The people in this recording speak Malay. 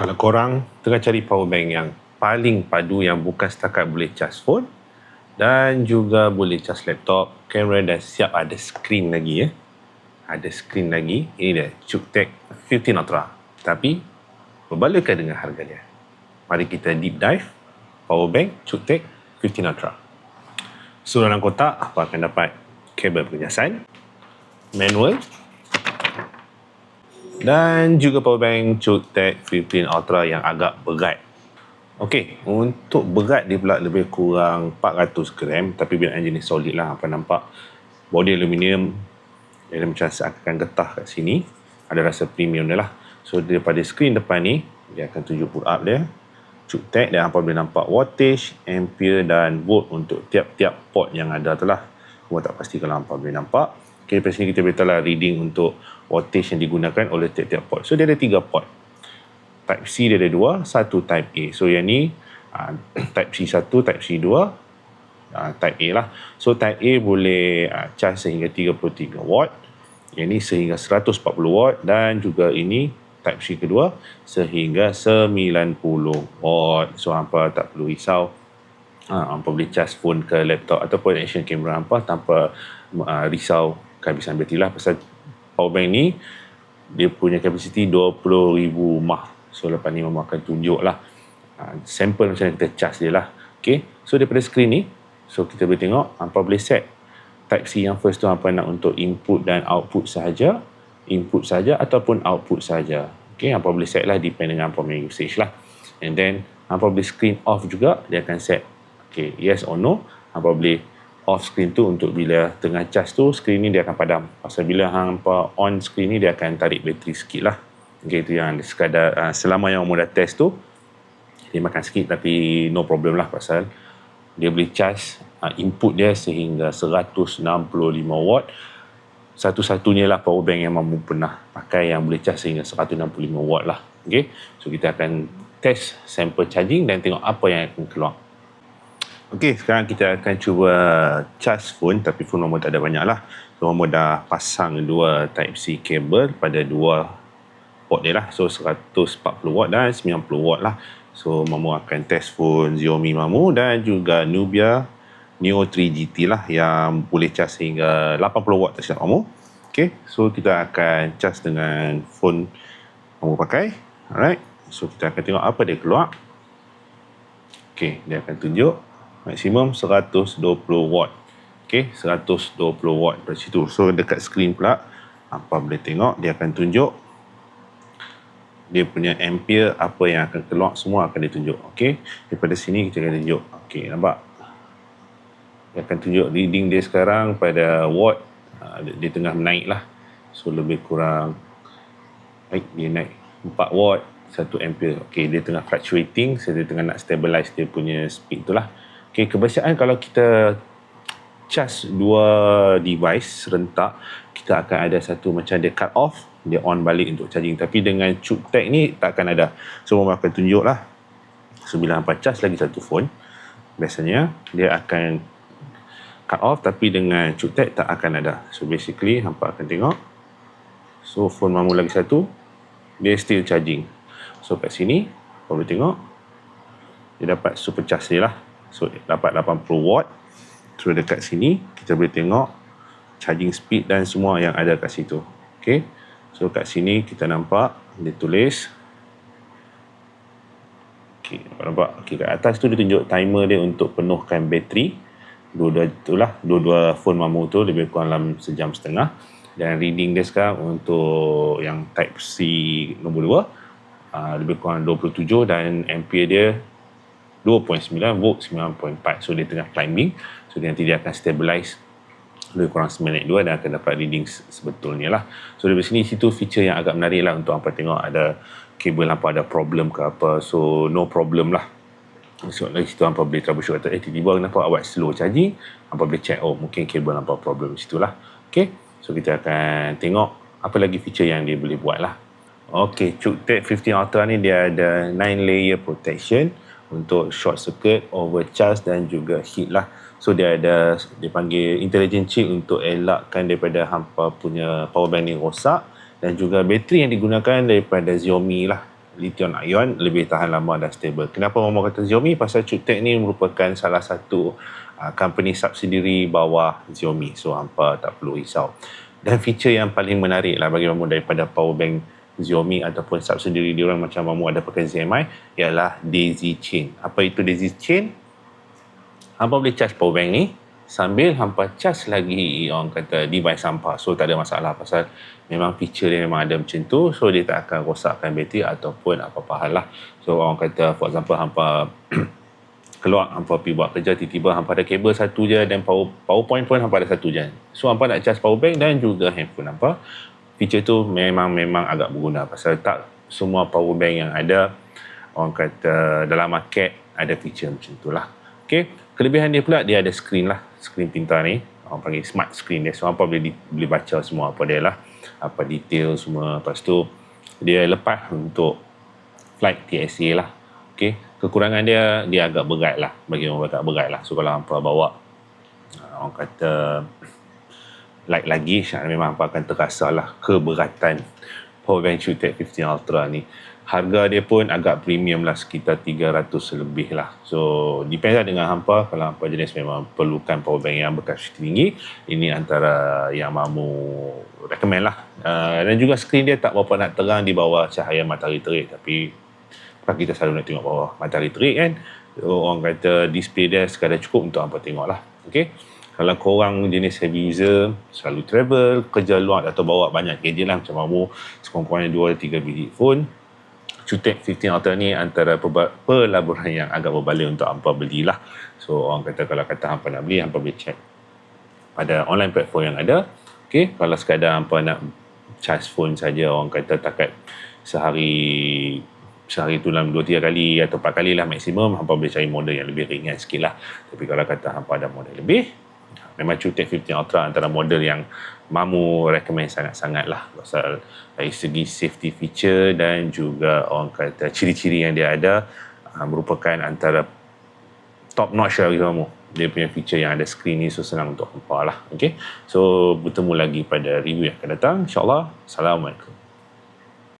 Kalau korang tengah cari power bank yang paling padu yang bukan setakat boleh charge phone dan juga boleh charge laptop, kamera dan siap ada screen lagi ya. Ada screen lagi. Ini dia, Chuktek 15 Ultra. Tapi berbalakan dengan harga dia. Mari kita deep dive power bank Chuktek 15 Ultra. So dalam kotak apa akan dapat kabel pengejasan, manual dan juga power bank Chuktek 15 Ultra yang agak berat. Okey, untuk berat dia pula lebih kurang 400 gram tapi bila jenis solid lah apa nampak? Body aluminium dia macam seakan getah kat sini. Ada rasa premium dia lah. So daripada skrin depan ni dia akan tunjuk put up dia. Cuk dan apa boleh nampak? Wattage, ampere dan volt untuk tiap-tiap port yang ada tu lah. Tak pasti kalau hampa boleh nampak daripada sini kita beritahu lah reading untuk wattage yang digunakan oleh tiap-tiap port so dia ada tiga port type C dia ada dua, satu type A. So yang ni uh, type C satu, type C dua, uh, type A lah. So type A boleh uh, charge sehingga 33 watt. Yang ni sehingga 140 watt dan juga ini type C kedua sehingga 90 watt. So hampa tak perlu risau. Uh, hampa boleh charge phone ke laptop ataupun action camera hampa tanpa uh, risau kehabisan bateri lah. Pasal power bank ni dia punya kapasiti 20,000 mah So lepas ni Mama akan tunjuk lah uh, sampel macam mana kita charge dia lah. Okay. So daripada screen ni, so kita boleh tengok apa boleh set type C yang first tu apa nak untuk input dan output sahaja, input saja ataupun output saja. Okay, apa boleh set lah depend dengan apa punya usage lah. And then apa boleh screen off juga dia akan set okay, yes or no. Apa boleh off screen tu untuk bila tengah charge tu screen ni dia akan padam. Pasal bila hampa on screen ni dia akan tarik bateri sikit lah. Okay, itu yang sekadar uh, selama yang umur dah test tu dia makan sikit tapi no problem lah pasal dia boleh charge uh, input dia sehingga 165 watt satu-satunya lah power bank yang mampu pernah pakai yang boleh charge sehingga 165 watt lah okay? so kita akan test sample charging dan tengok apa yang akan keluar Okey, sekarang kita akan cuba charge phone tapi phone Momo tak ada banyak lah. So, Momo dah pasang dua Type-C cable pada dua port dia lah. So 140 watt dan 90 watt lah. So Mamu akan test phone Xiaomi Mamu dan juga Nubia Neo 3 GT lah yang boleh charge hingga 80 watt tersilap Mamu. Ok so kita akan charge dengan phone Mamu pakai. Alright so kita akan tengok apa dia keluar. Ok dia akan tunjuk maksimum 120 watt. Ok 120 watt dari situ. So dekat screen pula apa boleh tengok dia akan tunjuk dia punya ampere apa yang akan keluar semua akan ditunjuk. Okey daripada sini kita akan tunjuk. Okey nampak? Dia akan tunjuk reading dia sekarang pada watt. Uh, dia, dia tengah naik lah. So lebih kurang naik dia naik 4 watt 1 ampere. Okey dia tengah fluctuating so dia tengah nak stabilize dia punya speed tu lah okey kebiasaan kalau kita charge dua device serentak kita akan ada satu macam dia cut off dia on balik untuk charging. Tapi dengan chip tag ni takkan ada. So mama akan tunjuk lah so bila charge lagi satu phone biasanya dia akan cut off tapi dengan chip tag tak akan ada. So basically hampa akan tengok. So phone mamu lagi satu dia still charging. So kat sini boleh tengok. Dia dapat super charge dia lah so dapat 80 watt so dekat sini kita boleh tengok charging speed dan semua yang ada kat situ okay So kat sini kita nampak dia tulis Okey, nampak? Okey, kat atas tu dia tunjuk timer dia untuk penuhkan bateri. Dua-dua itulah, dua-dua phone mamu tu lebih kurang dalam sejam setengah. Dan reading dia sekarang untuk yang type C nombor 2 uh, lebih kurang 27 dan ampere dia 2.9 volt 9.4 so dia tengah climbing so dia nanti dia akan stabilize lebih kurang 9 naik 2 dan akan dapat reading sebetulnya lah. So dari sini situ feature yang agak menarik lah untuk apa tengok ada kabel apa ada problem ke apa. So no problem lah. So lagi situ apa boleh troubleshoot kata eh tiba-tiba kenapa awak slow charging. Apa boleh check oh mungkin kabel apa problem situ lah. Okay. So kita akan tengok apa lagi feature yang dia boleh buat lah. Okay, ChukTech 15 Ultra ni dia ada 9 layer protection untuk short circuit, overcharge dan juga heat lah. So dia ada dipanggil intelligent chip untuk elakkan daripada hampa punya power bank ni rosak dan juga bateri yang digunakan daripada Xiaomi lah lithium ion lebih tahan lama dan stable. Kenapa Mama kata Xiaomi? Pasal Cutek ni merupakan salah satu uh, company subsidiary bawah Xiaomi. So hampa tak perlu risau. Dan feature yang paling menarik lah bagi Mama daripada power bank Xiaomi ataupun subsidiary diorang macam Mamu ada pakai ZMI ialah Daisy Chain. Apa itu Daisy Chain? Hampa boleh charge power bank ni sambil hampa charge lagi orang kata device hampa. So tak ada masalah pasal memang feature dia memang ada macam tu. So dia tak akan rosakkan bateri ataupun apa-apa hal lah. So orang kata for example hampa keluar hampa pergi buat kerja tiba-tiba hampa ada kabel satu je dan power, power point pun hampa ada satu je. So hampa nak charge power bank dan juga handphone hampa feature tu memang memang agak berguna pasal tak semua power bank yang ada orang kata dalam market ada feature macam tu lah. Okay. kelebihan dia pula dia ada screen lah. Skrin pintar ni orang panggil smart screen dia. So apa boleh di, boleh baca semua apa dia lah. Apa detail semua. Lepas tu dia lepas untuk flight TSA lah. Okay. kekurangan dia dia agak berat lah. Bagi orang agak berat lah. So kalau hampa bawa orang kata light lagi memang hampa akan terasa lah keberatan power bank Tech 15 Ultra ni. Harga dia pun agak premium lah sekitar 300 lebih lah. So depends lah dengan hampa. Kalau hampa jenis memang perlukan power bank yang berkapasiti tinggi ini antara yang mamu recommend lah. Uh, dan juga skrin dia tak berapa nak terang di bawah cahaya matahari terik. Tapi kan kita selalu nak tengok bawah matahari terik kan so, orang kata display dia sekadar cukup untuk hampa tengok lah. Okay? Kalau korang jenis heavy user selalu travel kerja luar atau bawa banyak gadget lah macam mamu sekurang-kurangnya 2-3 biji phone Cutek 15 Ultra ni antara pelaburan yang agak berbalik untuk hampa belilah. So orang kata kalau kata hampa nak beli, hampa boleh check pada online platform yang ada. Okay, kalau sekadar hampa nak charge phone saja orang kata takat sehari sehari tu dalam 2-3 kali atau 4 kali lah maksimum hampa boleh cari model yang lebih ringan sikit lah. Tapi kalau kata hampa ada model lebih, memang Cutek 15 Ultra antara model yang Mamu recommend sangat-sangat lah. Pasal dari segi safety feature dan juga orang kata ciri-ciri yang dia ada uh, merupakan antara top notch lah bagi Mamu. Dia punya feature yang ada screen ni so senang untuk nampak lah. Okay? so bertemu lagi pada review yang akan datang. insyaAllah. Assalamualaikum